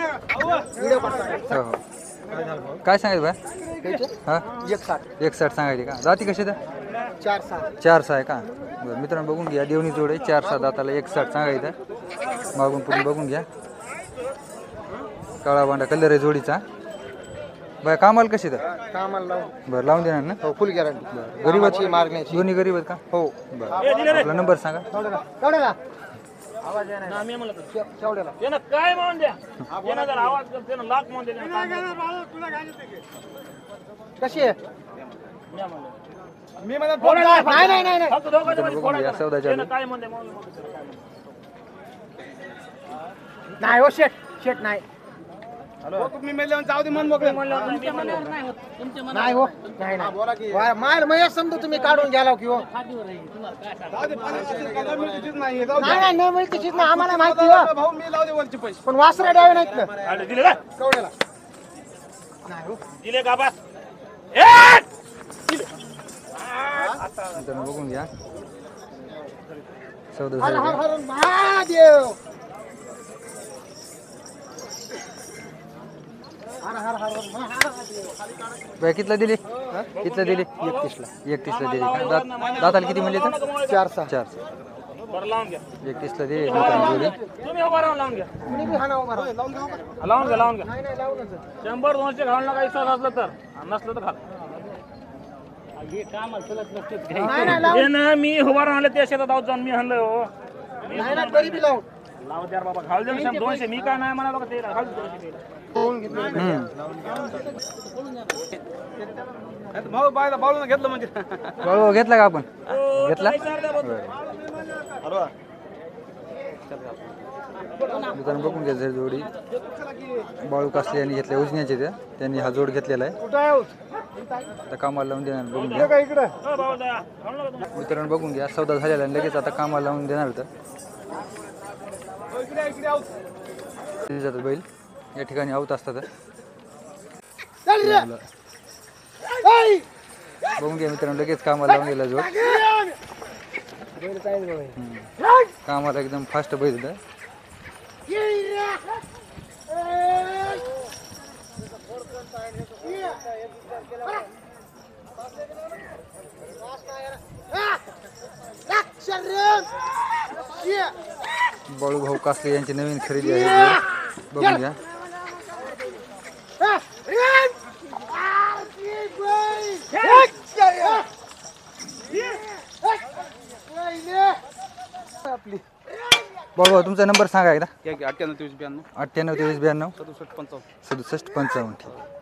हो हो काय सांगायचं बाय हा? एक साठ एक साठ सांगायची का? जाती कशी तर? चार साठ चार सहा आहे का? बरं मित्रांनो बघून घ्या देवणी जोड आहे चार सहा दाताला एक साठ सांगायचं मागून पुढून बघून घ्या. काळा बांडा कलर आहे जोडीचा. बाय कामाला कशी तर? कामाला लावून. बरं लावून देणार ना? हो फुल गॅरंटी गरीब गरीबाची मागण्याची. दोन्ही गरीब आहेत का? हो. बरं आपला नंबर सांगा. आवाज येणार केवढ्याला त्यानं काय म्हणून द्या? त्यानं जर आवाज त्यानं लाख म्हणून द्या त्यानं काय कशी आहे? द्या म्हणलं. मी म्हणत नाही नाही नाही नाही. फक्त दोघांच्या मध्ये बघून फोडा घ्या करा. सौदाच्या त्यानं काय म्हणून म्हणते. नाही हो शेट. शेट नाही. मी मी. नाही हो. नाही नाही वा- माल मग समजा तुम्ही काढून घ्याला की हो. नाही नाही नाही मिळते चीज नाही. आम्हाला माहिती हो. पण वासरा द्यावे नाहीत ना. आले, दिले का नाही हो. दिले का बस बघून घ्या. चौदा हर हर झाले हर महादेव! कितला दिली? कितला दिली? एकतीसला. एकतीसला दिली. का दात दाताला किती म्हणले तर? चार सहा. चार बरं लावून घ्या. एकतीसला दिली लावून घ्या. लावून घ्या. शंभर दोनशे घालून नका विश्वास असलं तर. नसलं तर ना मी उभा राहून आले त्या शेतात आहोत जाऊन मी आणलं हो. नाही ना तरी बी लावून. लाव द्या रे बाबा घाल दे ना शंभर दोनशे मी काय नाही म्हणालो का ते घाल दे दोनशे ते. लावून घेतलं. भाऊ बायला बाळून घेतलं म्हणजे. घेतला का आपण? घेतला? मित्रांनो बघून घ्या जर जोडी. बाळू कासले यांनी घेतल्या उजन्याचे त्या. त्यांनी हा जोड घेतलेला आहे? आता कामाला लावून देणार बघून घ्या. का इकडं? हो. मित्रांनो बघून घ्या. सौदा झालेला लगेच आता कामाला लावून देणार होतं. जातात बैल या ठिकाणी आऊत असतात! बघून घ्या मित्रांनो लगेच कामाला लावून गेला जोड? हम्म. कामाला एकदम फास्ट बैल होतं ये रे. ऐ! आ! लक्ष रे. ये. बाळू भाऊ कासले यांची नवीन खरेदी आहे. बघून घ्या. आपली भाऊ तुमचा नंबर सांगा एकदा अठ्ठ्याण्णव तेवीस ब्याण्णव अठ्ठ्याण्णव तेवीस ब्याण्णव सदुसष्ट पंचावन्न सदुसष्ट पंचावन्न ठीक